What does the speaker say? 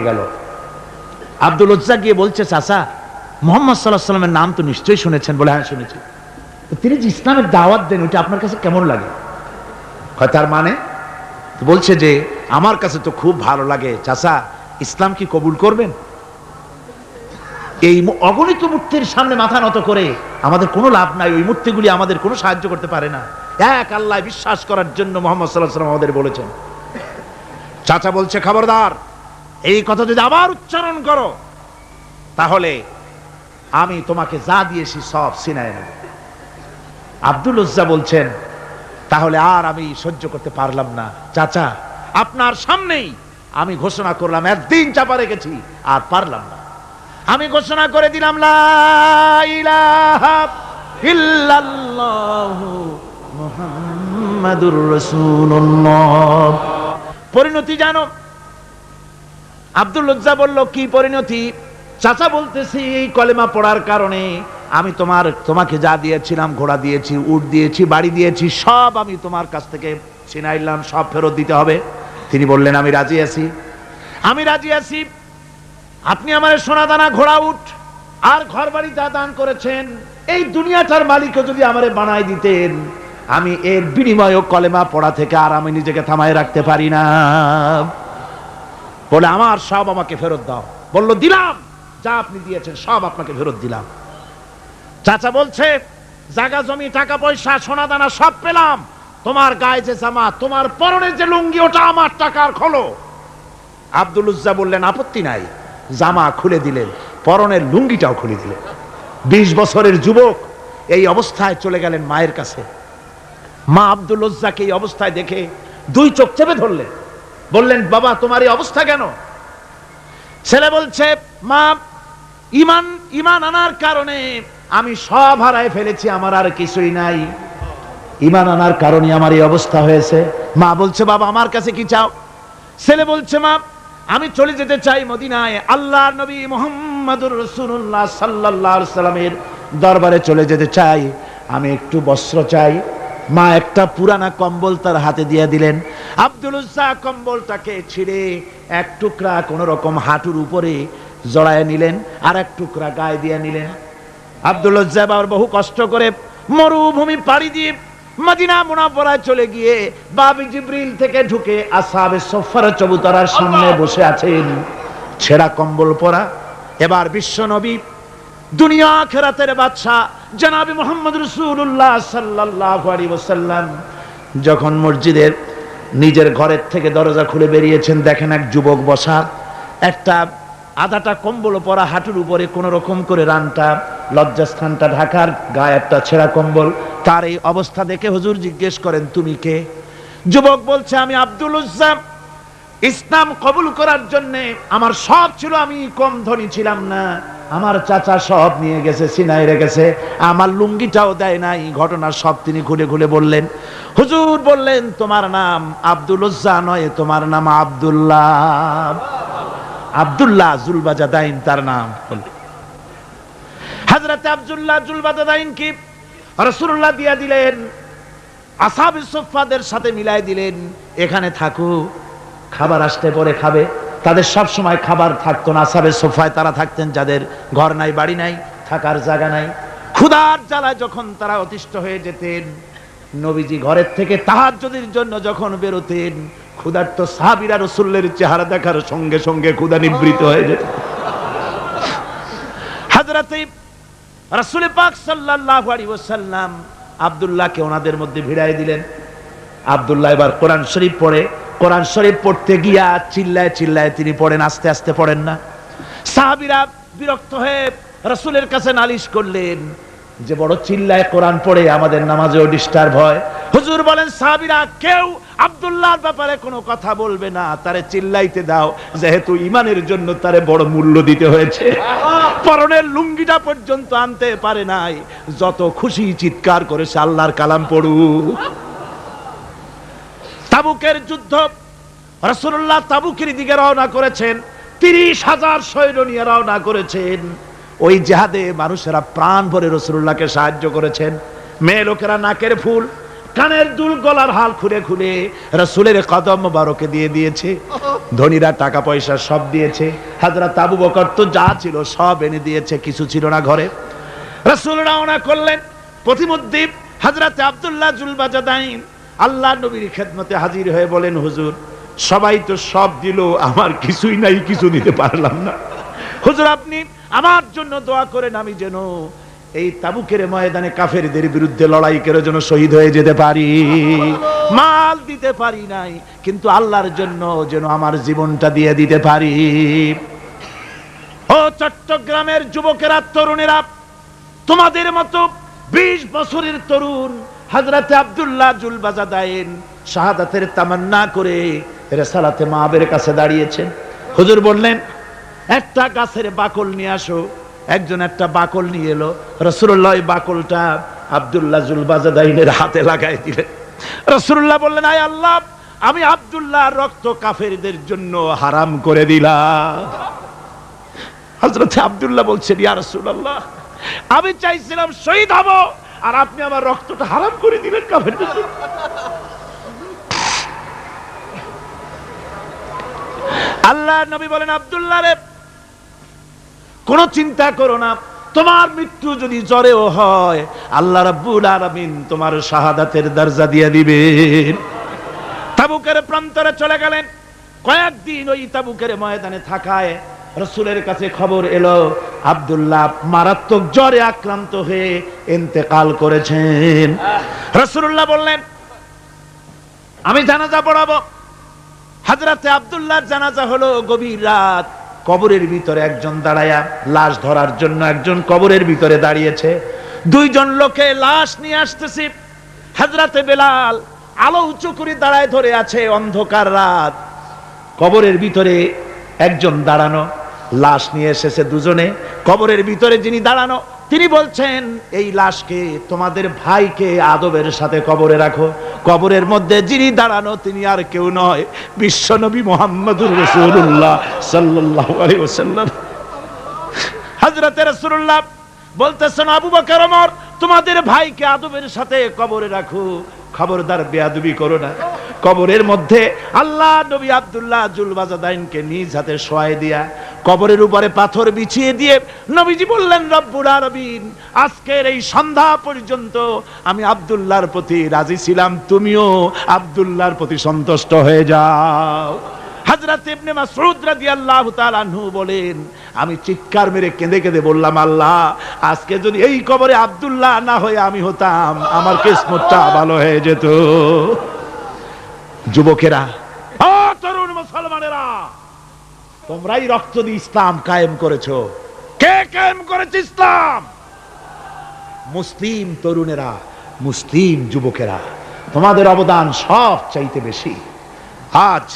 ভেঙে গেল। আব্দুল উজ্জা গিয়ে বলছে, চাচা, মোহাম্মদ সাল্লাহ সাল্লামের নাম তো নিশ্চয়ই শুনেছেন বলে হ্যাঁ শুনেছি। তিনি যে ইসলামের দাওয়াত দেন, ওইটা আপনার কাছে কেমন লাগে? হয় তার মানে? বলছে যে, আমার কাছে তো খুব ভালো লাগে। চাচা, ইসলাম কি কবুল করবেন? এই অগণিত মূর্তির সামনে মাথা নত করে আমাদের কোনো লাভ নাই। ওই মূর্তিগুলি আমাদের কোনো সাহায্য করতে পারে না। এক আল্লাহ বিশ্বাস করার জন্য মোহাম্মদ সাল্লাহ সাল্লাম আমাদের বলেছেন। চাচা বলছে, খবরদার এই কথা যদি আবার উচ্চারণ করো, তাহলে আমি তোমাকে যা দিয়েছি সব সিনায় নেব। আব্দুল উজ্জা বলছেন, তাহলে আর আমি সহ্য করতে পারলাম না। চাচা, আপনার সামনেই আমি ঘোষণা করলাম, একদিন চাপা রেখেছি, আর পারলাম না। আমি ঘোষণা করে দিলাম পরিণতি জানো আব্দুল লজ্জা বলল, কি পরিণতি? চাচা বলতেছি, এই কলেমা পড়ার কারণে আমি তোমার, তোমাকে যা দিয়েছিলাম, ঘোড়া দিয়েছি, উট দিয়েছি, বাড়ি দিয়েছি, সব আমি তোমার কাছ থেকে ছিনাইলাম সব ফেরত দিতে হবে। তিনি বললেন, আমি রাজি আছি। আমি রাজি আছি। আপনি আমার সোনা দানা ঘোড়া উঠ আর ঘর বাড়ি যা দান করেছেন, এই দুনিয়াটার মালিকও যদি আমারে বানাই দিতেন, আমি এর বিনিময় কলেমা পড়া থেকে আর আমি নিজেকে থামায় রাখতে পারি না। বলে, আমার সব আমাকে ফেরত দাও। বলল, দিলাম। যা আপনি দিয়েছেন, সব আপনাকে ফেরত দিলাম। চাচা বলছে, জাগা জমি, টাকা পয়সা, সোনা দানা সব পেলাম। তোমার গায়ে যে জামা তোমার পরনের যে লুঙ্গি, ওটা আমার টাকার খোলো। আব্দুল উজ্জা বললেন, আপত্তি নাই। জামা খুলে দিলেন, পরনের লুঙ্গিটাও খুলে দিলেন। বিশ বছরের যুবক এই অবস্থায় চলে গেলেন মায়ের কাছে। মা আব্দুল উজ্জাকে এই অবস্থায় দেখে দুই চোখ চেপে ধরলেন। বললেন, বাবা, তোমার এই অবস্থা কেন? ছেলে বলছে, মা, ইমান ইমান আনার কারণে আমি সব হারায় ফেলেছি, আমার আর কিছুই নাই। ইমান আনার কারণে আমার এই অবস্থা হয়েছে। মা বলছে, বাবা, আমার কাছে কি চাও? ছেলে বলছে, মা, আমি চলে যেতে চাই মদিনায়। আল্লাহ নবী মোহাম্মদুর রসুল্লাহ সাল্লাহ সাল্লামের দরবারে চলে যেতে চাই। আমি একটু বস্ত্র চাই। মা একটা পুরানা কম্বল তার হাতে দিয়ে দিলেন। আব্দুল কম্বলটাকে ছিঁড়ে এক টুকরা কোন রকম হাঁটুর উপরে জড়ায় নিলেন আর এক টুকরা গায়ে দিয়ে নিলেন। আব্দুল আবার বহু কষ্ট করে মরুভূমি পাড়ি দিয়ে মদিনা মুনাফরায় চলে গিয়ে বাবি জিব্রিল থেকে ঢুকে আসাবে সফর চবুতরার সামনে বসে আছেন। ছেঁড়া কম্বল পরা এবার বিশ্ব নবী দুনিয়া খেরাতের বাদশাহ জনাবি মোহাম্মদ রসুল্লাহ সাল্লাহ আলী ওসাল্লাম যখন মসজিদের নিজের ঘরের থেকে দরজা খুলে বেরিয়েছেন। দেখেন এক যুবক বসা। একটা আধাটা কম্বল পরা হাঁটুর উপরে কোন রকম করে রানটা, লজ্জাস্থানটা ঢাকার, গায়ে একটা ছেঁড়া কম্বল। তার এই অবস্থা দেখে হুজুর জিজ্ঞেস করেন, তুমি কে? যুবক বলছে, আমি আব্দুল উজ্জাম। ইসলাম কবুল করার জন্য আমার সব ছিল, আমি কম ধনী ছিলাম না। আমার চাচা সব নিয়ে গেছে, সিনাই রেখেছে। আমার লুঙ্গিটাও দেয় নাই ঘটনা সব তিনি খুলে খুলে বললেন। হুজুর বললেন, তোমার নাম আব্দুল নয়, তোমার নাম আব্দুল্লাহ। আব্দুল্লাহ জুলবাজাদাইন তার নাম। হাজরতে আব্দুল্লাহ জুলবাজাদাইন কি? রসুল্লাহ দিয়া দিলেন আসাব সোফাদের সাথে মিলাই দিলেন, এখানে থাকু, খাবার আসতে পরে খাবে। তাদের সব সময় খাবার থাকতো না। আসাবের সোফায় তারা থাকতেন, যাদের ঘর নাই, বাড়ি নাই, থাকার জায়গা নাই। ক্ষুধার জ্বালায় যখন তারা অতিষ্ঠ হয়ে যেতেন, নবীজি ঘরের থেকে তাহাজ্জুদের জন্য যখন বেরোতেন ক্ষুধার্ত সাহাবীরা রসুল্লের চেহারা দেখার সঙ্গে সঙ্গে ক্ষুধা নিবৃত হয়ে যেত। হাজরাতে রাসূল পাক ওয়াসাল্লাম আব্দুল্লাহকে ওনাদের মধ্যে ভিড়াই দিলেন। আব্দুল্লাহ এবার কোরআন শরীফ পড়ে কোরআন শরীফ পড়তে গিয়া চিল্লায় চিল্লায় তিনি পড়েন, আস্তে আস্তে পড়েন না। সাহাবীরা বিরক্ত হয়ে রাসূলের কাছে নালিশ করলেন, যে বড় চিল্লায় কোরআন পড়ে, আমাদের নামাজেও ডিস্টার্ব হয়। হুজুর বলেন, সাহাবীরা, কেউ আব্দুল্লাহর ব্যাপারে কোনো কথা বলবে না। তারে চিল্লাইতে দাও, যেহেতু ইমানের জন্য তারে বড় মূল্য দিতে হয়েছে। পরনের লুঙ্গিটা পর্যন্ত আনতে পারে নাই। যত খুশি চিৎকার করেছে আল্লাহর কালাম পড়ু তাবুকের যুদ্ধ। রসুল্লাহ তাবুকের দিকে রওনা করেছেন। তিরিশ হাজার সৈন্য নিয়ে রওনা করেছেন। ওই জেহাদে মানুষেরা প্রাণ ভরে রসুল্লাহকে সাহায্য করেছেন। মেয়ে লোকেরা নাকের ফুল, কানের দুল, গলার হাল খুলে খুলে রসুলের কদম বারোকে দিয়ে দিয়েছে। ধনীরা টাকা পয়সা সব দিয়েছে। হাজরা আবু বকর তো যা ছিল সব এনে দিয়েছে, কিছু ছিল না ঘরে। রসুল রওনা করলেন। প্রতিমধ্যে হাজরাত আব্দুল্লাহ জুলবাজাদাইন আল্লাহ নবীর খেদমতে হাজির হয়ে বলেন, হুজুর, সবাই তো সব দিল, আমার কিছুই নাই, কিছু দিতে পারলাম না। হুজুর, আপনি আমার জন্য দোয়া করেন, আমি যেন এই তাবুকের ময়দানে কাফেরদের বিরুদ্ধে লড়াই করে যেন শহীদ হয়ে যেতে পারি। মাল দিতে পারি নাই, কিন্তু আল্লাহর জন্য যেন আমার জীবনটা দিয়ে দিতে পারি। ও চট্টগ্রামের যুবকেরা, তরুণেরা, তোমাদের মতো বিশ বছরের তরুণ হাজরাতে আব্দুল্লাহ জুল বাজাদায়েন শাহাদাতের তামান্না করে রেসালাতে মাহাবের কাছে দাঁড়িয়েছেন হুজুর বললেন, একটা গাছের বাকল নিয়ে আসো। একজন একটা বাকল নিয়ে এলো। রসুল্লাহ বাকলটা আব্দুল্লাহ জুল বাজাদাইনের হাতে লাগাই দিলেন। রসুল্লাহ বললেন, আয় আল্লাহ, আমি আব্দুল্লাহ রক্ত কাফেরদের জন্য হারাম করে দিলাম। হজরত আবদুল্লাহ বলছেন, ইয়া রাসূলুল্লাহ, আমি চাইছিলাম শহীদ হব। আর আপনি আমার রক্তটা হারাম করে দিলেন কাফের আল্লাহ নবী বলেন, আব্দুল্লাহ রে, কোনো চিন্তা করো না। তোমার মৃত্যু যদি জ্বরেও হয়, আল্লাহ রাব্বুল আলামিন তোমার শাহাদাতের দরজা দিয়ে দিবেন। তাবুকের প্রান্তরে চলে গেলেন। কয়েকদিন ওই তাবুকের ময়দানে থাকায় রসুলের কাছে খবর এলো আব্দুল্লাহ মারাত্মক জ্বরে আক্রান্ত হয়ে ইন্তেকাল করেছেন। রসুল্লাহ বললেন, আমি জানাজা পড়াবো। হাজরাতে আব্দুল্লাহর জানাজা হলো গভীর রাত। কবরের ভিতরে একজন দাঁড়ায়া লাশ ধরার জন্য একজন কবরের ভিতরে দাঁড়িয়েছে। দুইজন লোকে লাশ নিয়ে আসতেছি। হাজরাতে বেলাল আলো উঁচু করে দাঁড়ায় ধরে আছে অন্ধকার রাত। কবরের ভিতরে একজন দাঁড়ানো লাশ নিয়ে এসেছে দুজনে। কবরের ভিতরে যিনি দাঁড়ানো, তিনি বলছেন, এই লাশকে তোমাদের ভাইকে আদবের সাথে কবরে রাখো। কবরের মধ্যে যিনি দাঁড়ানো, তিনি আর কেউ নয়। বিশ্বনবী মোহাম্মদুর রসুল্লাহ সাল্লাহ আলাইহি ওয়াসাল্লাম। হজরতে রসুল্লাহ বলতেছেন, আবু বকর, ওমর, তোমাদের ভাইকে আদবের সাথে কবরে রাখো। খবরদার বেয়াদবি করো না। কবরের মধ্যে আল্লাহ নবী আব্দুল্লাহ জুলবাজাদাইনকে নিজ হাতে শোয়াই দিয়া কবরের উপরে পাথর বিছিয়ে দিয়ে নবীজি বললেন, রব্বুল আরবিন আজকের এই সন্ধ্যা পর্যন্ত আমি আব্দুল্লাহর প্রতি রাজি ছিলাম। তুমিও আব্দুল্লাহর প্রতি সন্তুষ্ট হয়ে যাও। হাজরাত ইবনে মাসউদ রাদিয়াল্লাহু তাআলা আনহু বলেন, আমি চিৎকার মেরে কেঁদে কেঁদে বললাম, আল্লাহ, আজকে যদি এই কবরে আব্দুল্লাহ না হয়ে আমি হতাম, আমার কিসমতটা ভালো হয়ে যেত। যুবকেরা তরুণ মুসলমানেরা তোমরাই রক্ত দিয়ে ইসলাম কায়েম করেছ। কে কায়েম করেছে ইসলাম? মুসলিম তরুণেরা, মুসলিম যুবকেরা, তোমাদের অবদান সব চাইতে বেশি। আজ